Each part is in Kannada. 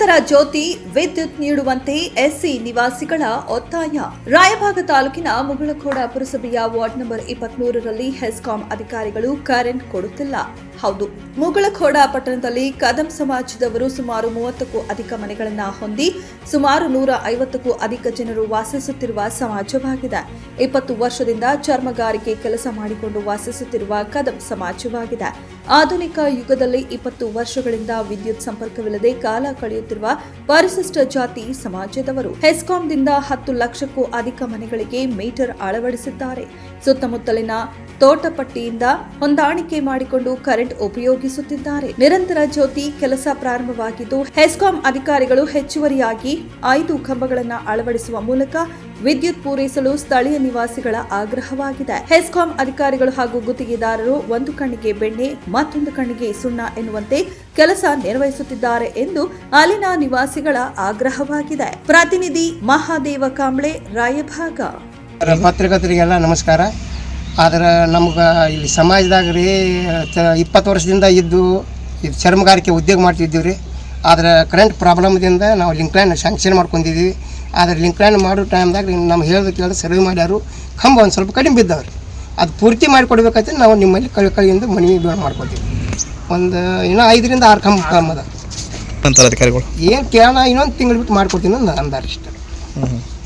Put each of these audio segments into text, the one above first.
ನಿರಂತರ ಜ್ಯೋತಿ ವಿದ್ಯುತ್ ನೀಡುವಂತೆ ಎಸ್ಸಿ ನಿವಾಸಿಗಳ ಒತ್ತಾಯ. ರಾಯಭಾಗ ತಾಲೂಕಿನ ಮುಗಳಖೋಡ ಪುರಸಭೆಯ ವಾರ್ಡ್ ನಂಬರ್ ಇಪ್ಪತ್ಮೂರರಲ್ಲಿ ಹೆಸ್ಕಾಂ ಅಧಿಕಾರಿಗಳು ಕರೆಂಟ್ ಕೊಡುತ್ತಿಲ್ಲ. ಹೌದು, ಮುಗಳಖೋಡ ಪಟ್ಟಣದಲ್ಲಿ ಕದಂ ಸಮಾಜದವರು ಸುಮಾರು ಮೂವತ್ತಕ್ಕೂ ಅಧಿಕ ಮನೆಗಳನ್ನು ಹೊಂದಿ ಸುಮಾರು ನೂರ ಐವತ್ತಕ್ಕೂ ಅಧಿಕ ಜನರು ವಾಸಿಸುತ್ತಿರುವ ಸಮಾಜವಾಗಿದೆ. ಇಪ್ಪತ್ತು ವರ್ಷದಿಂದ ಚರ್ಮಗಾರಿಕೆ ಕೆಲಸ ಮಾಡಿಕೊಂಡು ವಾಸಿಸುತ್ತಿರುವ ಕದಂ ಸಮಾಜವಾಗಿದೆ. ಆಧುನಿಕ ಯುಗದಲ್ಲಿ ಇಪ್ಪತ್ತು ವರ್ಷಗಳಿಂದ ವಿದ್ಯುತ್ ಸಂಪರ್ಕವಿಲ್ಲದೆ ಕಾಲ ಕಳೆಯುತ್ತಿರುವ ಪರಿಶಿಷ್ಟ ಜಾತಿ ಸಮಾಜದವರು. ಹೆಸ್ಕಾಂದಿಂದ ಹತ್ತು ಲಕ್ಷಕ್ಕೂ ಅಧಿಕ ಮನೆಗಳಿಗೆ ಮೀಟರ್ ಅಳವಡಿಸಿದ್ದಾರೆ. ಸುತ್ತಮುತ್ತಲಿನ ತೋಟಪಟ್ಟಿಯಿಂದ ಹೊಂದಾಣಿಕೆ ಮಾಡಿಕೊಂಡು ಕರೆಂಟ್ ಉಪಯೋಗಿಸುತ್ತಿದ್ದಾರೆ. ನಿರಂತರ ಜ್ಯೋತಿ ಕೆಲಸ ಪ್ರಾರಂಭವಾಗಿದ್ದು, ಹೆಸ್ಕಾಂ ಅಧಿಕಾರಿಗಳು ಹೆಚ್ಚುವರಿಯಾಗಿ ಐದು ಕಂಬಗಳನ್ನು ಅಳವಡಿಸುವ ಮೂಲಕ ವಿದ್ಯುತ್ ಪೂರೈಸಲು ಸ್ಥಳೀಯ ನಿವಾಸಿಗಳ ಆಗ್ರಹವಾಗಿದೆ. ಹೆಸ್ಕಾಂ ಅಧಿಕಾರಿಗಳು ಹಾಗೂ ಗುತ್ತಿಗೆದಾರರು ಒಂದು ಕಣ್ಣಿಗೆ ಬೆಣ್ಣೆ, ಮತ್ತೊಂದು ಕಣ್ಣಿಗೆ ಸುಣ್ಣ ಎನ್ನುವಂತೆ ಕೆಲಸ ನಿರ್ವಹಿಸುತ್ತಿದ್ದಾರೆ ಎಂದು ಅಲ್ಲಿನ ನಿವಾಸಿಗಳ ಆಗ್ರಹವಾಗಿದೆ. ಪ್ರತಿನಿಧಿ ಮಹಾದೇವ ಕಾಂಬ್ಳೆ, ರಾಯಭಾಗ. ಪತ್ರಿಕರ್ತರಿಗೆಲ್ಲ ನಮಸ್ಕಾರ. ಆದ್ರೆ ನಮ್ಗೆ ಇಲ್ಲಿ ಸಮಾಜದಾಗ ರೀ ಇಪ್ಪತ್ತು ವರ್ಷದಿಂದ ಇದ್ದು ಇದು ಚರ್ಮಗಾರಿಕೆ ಉದ್ಯೋಗ ಮಾಡ್ತಿದ್ದೀವಿ ರೀ ಆದ್ರೆ ಕರೆಂಟ್ ಪ್ರಾಬ್ಲಮ್ದಿಂದ ನಾವು ಲಿಂಕ್ ಲೈನ್ ಶಾಂಕ್ಷನ್ ಮಾಡ್ಕೊಂಡಿದ್ದೀವಿ ಆದರೆ ಲಿಂಕ್ ಲೈನ್ ಮಾಡೋ ಟೈಮ್ದಾಗ ನಮ್ಮ ಹೇಳೋದು ಕೇಳಿದ್ರೆ ಸರ್ವೆ ಮಾಡ್ಯಾರು. ಕಂಬ ಒಂದು ಸ್ವಲ್ಪ ಕಡಿಮೆ ಬಿದ್ದವ್ರು. ಅದು ಪೂರ್ತಿ ಮಾಡಿಕೊಡ್ಬೇಕಂತ ನಾವು ನಿಮ್ಮಲ್ಲಿ ಕಳಿ ಕಳಿಯಿಂದ ಮನವಿ ಮಾಡ್ಕೊತೀವಿ. ಒಂದು ಇನ್ನೂ ಐದರಿಂದ ಆರು ಕಂಬ ಕಂಬ ಅದ ಅಧಿಕಾರಿಗಳು? ಏನು ಕೇಳೋಣ ಇನ್ನೊಂದು ತಿಂಗಳು ಬಿಟ್ಟು ಮಾಡ್ಕೊಡ್ತೀನಿ ಅಂತ ಅಂದಾರ ಇಷ್ಟ.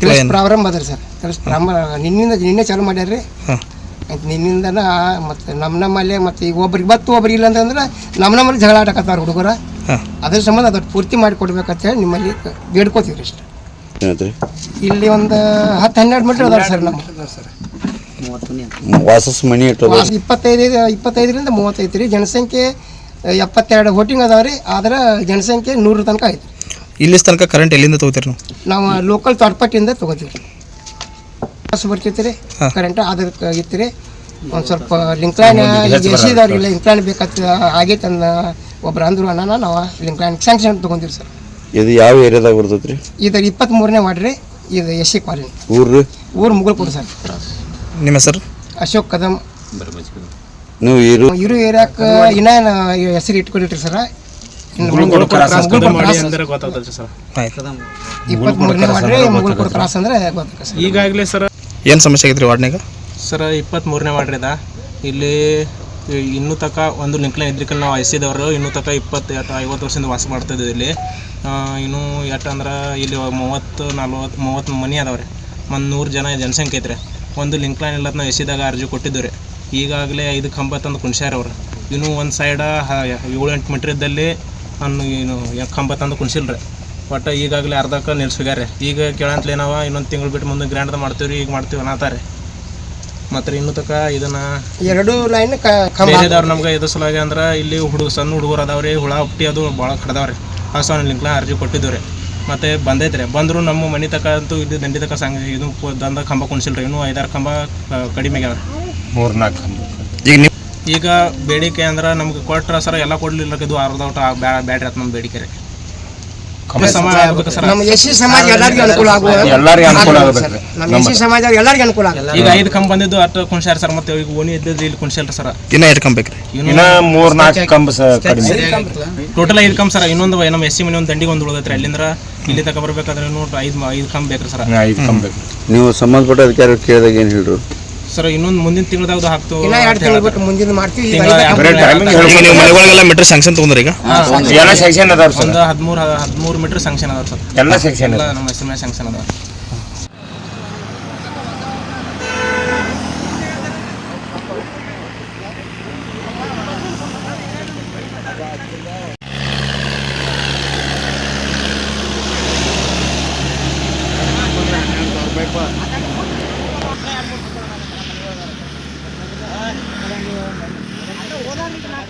ಕೆಲಸ ಪ್ರಾರಂಭ ಅದ ಸರ್. ಕೆಲಸ ಪ್ರಾರಂಭ ನಿನ್ನಿಂದ ನಿನ್ನೆ ಚಾಲು ಮಾಡ್ಯಾರ ರೀ ಹಾಂ. ಆಯ್ತು ನಿನ್ನಿಂದನ ಮತ್ತು ನಮ್ಮ ನಮ್ಮಲ್ಲೇ ಮತ್ತು ಈಗ ಒಬ್ರಿಗೆ ಬತ್ತು ಒಬ್ರಿಗೆ ಇಲ್ಲ ಅಂತಂದ್ರೆ ನಮ್ಮ ನಮ್ಮಲ್ಲಿ ಜಗಳ ಆಟಕತ್ತಾರೆ ಹುಡುಗರ. ಅದ್ರ ಸಂಬಂಧ ಅದನ್ನು ಪೂರ್ತಿ ಮಾಡಿ ಕೊಡ್ಬೇಕಂತ ಹೇಳಿ ನಿಮ್ಮಲ್ಲಿ ಬೇಡ್ಕೋತೀವಿ ಇಷ್ಟ ಇಲ್ಲಿ ಒಂದು ಹತ್ತು ಹನ್ನೆರಡು ಮೀಟರ್ ಅದಾವೆ ಸರ್ ನಮ್ಮ. ವಾಸಸ್ ಮನಿ ಇಟ್ಟು ಇಪ್ಪತ್ತೈದು ಇಪ್ಪತ್ತೈದರಿಂದ ಮೂವತ್ತೈದು ರೀ. ಜನಸಂಖ್ಯೆ ಎಪ್ಪತ್ತೆರಡು ಹೋಟಿಂಗ್ ಅದಾವ ರೀ ಆದ್ರೆ ಜನಸಂಖ್ಯೆ ನೂರ ತನಕ ಐತೆ ಇಲ್ಲಿ ತನಕ ಕರೆಂಟ್ ಎಲ್ಲಿಂದ ತಗೋತೀರಿ ನೀವು? ನಾವು ಲೋಕಲ್ ತೋಟಪಟ್ಟಿಯಿಂದ ತಗೋತೀವಿ ರೀ ಬಸ್ ಬರ್ತೈತಿ ರೀ. ಕರೆಂಟ್ ಅದಕ್ಕೆ ಇತ್ತು ರೀ. ಒಂದು ಸ್ವಲ್ಪ ಲಿಂಕ್ಲೈನ್ ಎಸಿದವ್ರಿಗೆ ಲಿಂಕ್ಲೈನ್ ಬೇಕಾಗ್ತದೆ ಆಗೈತೆ ಅಂದ ಒಬ್ರು ಅಂದ್ರು ಅಣ್ಣ ನಾವು ಲಿಂಕ್ಲೈನ್ ಸ್ಯಾಂಕ್ಷನ್ ತೊಗೊಂತೀವಿ ಸರ್. ಇದು ಯಾವ ಏರಿಯಾದಾಗ ಬರ್ತೈತ್ರಿ? ಇದು ಇಪ್ಪತ್ತ್ಮೂರನೇ ಮಾಡ್ರಿ ಇದು ಎಸ್ ಸಿ ಕಾಲನಿ. ಊರು ಊರು ಮುಗುಳ್ಕೊಡು ಸರ್. ನಿಮ್ಮ ಹೆಸರು? ಅಶೋಕ್ ಕದಮ್ ನೀವು ಇರು ಇರು ಏರಿಯಾಕ್ಕೆ ಇನ್ನೇನು ಹೆಸರು ಇಟ್ಕೊಂಡಿಟ್ರಿ ಸರ್? ಆಯ್ತು. ಇಪ್ಪತ್ತ್ಮೂರನೇ ಮಾಡ್ರಿ ಮುಗುಳ್ಕೊಡು ಕ್ರಾಸ್ ಅಂದ್ರೆ ಗೊತ್ತಾಗ ಸರ್. ಈಗಾಗಲೇ ಸರ್ ಏನು ಸಮಸ್ಯೆ ಆಗೈತ್ರಿ ವಾರ್ಡ್ನಾಗ ಸರ್ ಇಪ್ಪತ್ತ್ಮೂರನೇ ಮಾಡ್ರಿದ ಇಲ್ಲಿ ಇನ್ನೂ ತಕ ಒಂದು ಲಿಂಕ್ಲೈನ್ ಇದ್ರಿಕಲ್ ನಾವು ಐಸಿದವರು ಇನ್ನೂ ತಕ ಇಪ್ಪತ್ತು ಐವತ್ತು ವರ್ಷದಿಂದ ವಾಸ ಮಾಡ್ತಾ ಇದ್ದೀವಿ ಇಲ್ಲಿ. ಇನ್ನೂ ಎಟ್ಟಂದ್ರೆ ಇಲ್ಲಿ ಮೂವತ್ತು, ನಲ್ವತ್ತು, ಮೂವತ್ತು ಮನೆ ಅದಾವೆ ರೀ ಒಂದು ನೂರು ಜನ ಜನಸಂಖ್ಯೆ ಐತ್ರಿ. ಒಂದು ಲಿಂಕ್ಲೈನ್ ಇಲ್ಲ ನಾವು ಎಸಿದಾಗ ಅರ್ಜಿ ಕೊಟ್ಟಿದ್ದು ರೀ ಈಗಾಗಲೇ ಐದು ಕಂಬ ತಂದು ಕುಣ್ಸ್ಯಾರ ಅವ್ರು. ಇನ್ನೂ ಒಂದು ಸೈಡ ಏಳು, ಎಂಟು ಮೀಟ್ರ್ ಇದ್ದಲ್ಲಿ ಅನ್ನು ಏನು ಕಂಬ ತಂದು ಕುಣ್ಸಿಲ್ಲ ರೀ ಒಟ್ಟು ಈಗಾಗಲೇ ಅರ್ಧಕ್ಕೆ ರೀ ಈಗ ಕೇಳಂತಲೇನವ ನಾವು ಇನ್ನೊಂದು ತಿಂಗಳು ಬಿಟ್ಟು ಮುಂದೆ ಗ್ರ್ಯಾಂಡ್ ಮಾಡ್ತೀವಿ ರೀ ಈಗ ಮಾಡ್ತೀವಿ ಅನ್ನತಾರೆ ಮತ್ತು ಇನ್ನು ತಕ ಇದನ್ನ ಎರಡು ಲೈನ್ ಕಂಬ. ಬೇರೆದವ್ರು ನಮ್ಗೆ ಇದು ಸಲುವಾಗಿ ಅಂದ್ರೆ ಇಲ್ಲಿ ಹುಡುಗ ಸಣ್ಣ ಹುಡುಗರು ಅದಾವ್ರಿ ಹುಳ ಹುಟ್ಟಿ ಅದು ಭಾಳ ಕಡ್ದಾವ್ರಿ. ಆ ಸಣ್ಣ ಲಿಂಕ್ಲ ಅರ್ಜಿ ಕೊಟ್ಟಿದ್ದವ್ರಿ ಮತ್ತೆ ಬಂದೈತ್ರಿ ಬಂದ್ರು ನಮ್ಮ ಮನೆ ತಕ ಅಂತೂ ಇದು ದಂಡಿ ತಕ ಸಂಗ ಇದು ದಂದ ಕಂಬ ಕುಣಿಸಿಲ್ರಿ ಇನ್ನೂ ಐದಾರು ಕಂಬ ಕಡಿಮೆ ಆಗ್ಯಾವ್ರಿ. ಈಗ ನೀವು ಈಗ ಬೇಡಿಕೆ ಅಂದ್ರೆ ನಮ್ಗೆ ಕೊಟ್ರ ಸರ ಎಲ್ಲ ಕೊಡ್ಲಿಲ್ಲ ಇದು ಅರ್ಧ ಬ್ಯಾಡ್ರಿ ಆತ್ ನಮ್ಮ ಬೇಡಿಕೆ ರೀ. ನಮ್ಮ ಎಸ್ ಸಿ ಸಮಾಜ ಎಲ್ಲರಿಗೂ ಅನುಕೂಲ ಆಗುವ ಎಲ್ಲರಿಗೂ ಅನುಕೂಲ ಆಗಬೇಕು ನಮ್ಮ ಎಸ್ ಸಿ ಸಮಾಜ ಎಲ್ಲರಿಗೂ ಅನುಕೂಲ ಆಗುತ್ತೆ ಈಗ ಐದು ಕಂಬ ಬಂದಿದ್ದು ಅಷ್ಟು ಕುಣ್ಸ್ಯಾರ ಸರ್ ಮತ್ತೆ ಈಗ ಓಣಿ ಇದ್ದದ್ದು ಇಲ್ಲಿ ಕುಣ್ಸಿಲ್ರಿ ಸರ್ ಇನ್ನ ಇನ್ನ ಮೂರ್ ನಾಲ್ಕು ಕಂಬ ಟೋಟಲ್ ಐದು ಕಂಬ ಸರ್ ಇನ್ನೊಂದು ನಮ್ಮ ಎಸ್ ಸಿ ಮನೆ ಒಂದು ದಂಡಿಗೆ ಒಂದು ಉಳಿದೈತ್ರಿ ಅಲ್ಲಿಂದ್ರ ಇಲ್ಲಿ ತಕ ಬರ್ಬೇಕಾದ್ರೆ ಇನ್ನೂ ಐದು ಐದು ಕಂಬ ಬೇಕ್ರಿ ಸರ್ ಐದು ಕಂಬ ಬೇಕು ನೀವು ಸಂಬಂಧಪಟ್ಟ ಅಧಿಕಾರಿ ಕೇಳಿದಾಗ ಏನು ಹೇಳ್ರು ಸರ್ ಇನ್ನೊಂದು ಮುಂದಿನ ತಿಂಗಳದಾಗ ಹಾಕ್ತು ಮುಂದಿನ ಮಾಡ್ತೀವಿ. ತಿಂಗಳ ನೀವು ಮನೆಗಳಿಗೆಲ್ಲ ಮೀಟರ್ ಸ್ಯಾಂಕ್ಷನ್ ತಗೊಂಡ್ರಿ ಈಗ? ಎಲ್ಲ ಸೆಕ್ಷನ್ ಅದಾವ ಸರ್. ಒಂದು ಹದಿಮೂರು ಹದಿಮೂರು ಮೀಟರ್ ಸ್ಯಾಂಕ್ಷನ್ ಅದಾವ ಸರ್. ಎಲ್ಲ ಸೆಕ್ಷನ್ ಎಲ್ಲ ನಮ್ಮ ಹೆಸರು ಮೇಲೆ ಸ್ಯಾಂಕ್ಷನ್ ಅದಾವ.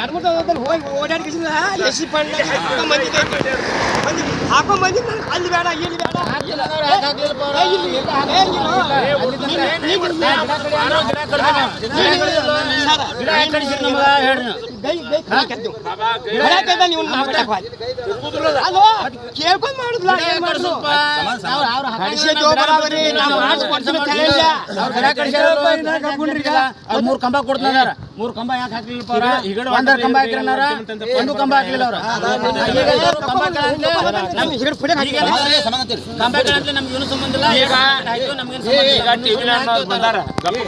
ಎರಡು ಮೂರು ದಿವಸದಲ್ಲಿ ಹೋಗಿ ಓಡಾಡ್ಕಿಸಿದ ಎಸಿ ಪಣ್ಣ ಹಾಕೋ ಮಂದಿ ಅಲ್ಲಿ ಬೇಡ ಇಲ್ಲಿ ಬೇಡ ಕೇಳ್ಕೊಂಡ್ ಮಾಡುದಿಲ್ಲ. ಮೂರ್ ಕಂಬ ಕೊಡ್ತಾರ ಮೂರ್ ಕಂಬ ಯಾಕೆ ಹಾಕ್ಲಿಲ್ಲ ಒಂದರ ಕಂಬ ಹಾಕಿರನಾರ ಒಂದು ಕಂಬ ಹಾಕ್ಲಿಲ್ಲ ಅವ್ರ ಕಂಬ ನಮ್ಗೆ ಹಾಕಿಲ್ಲ. ಏನು ಸಂಬಂಧ ಇಲ್ಲ ಈಗ ಆಯ್ತು ಸಂಬಂಧ ಇಲ್ಲ.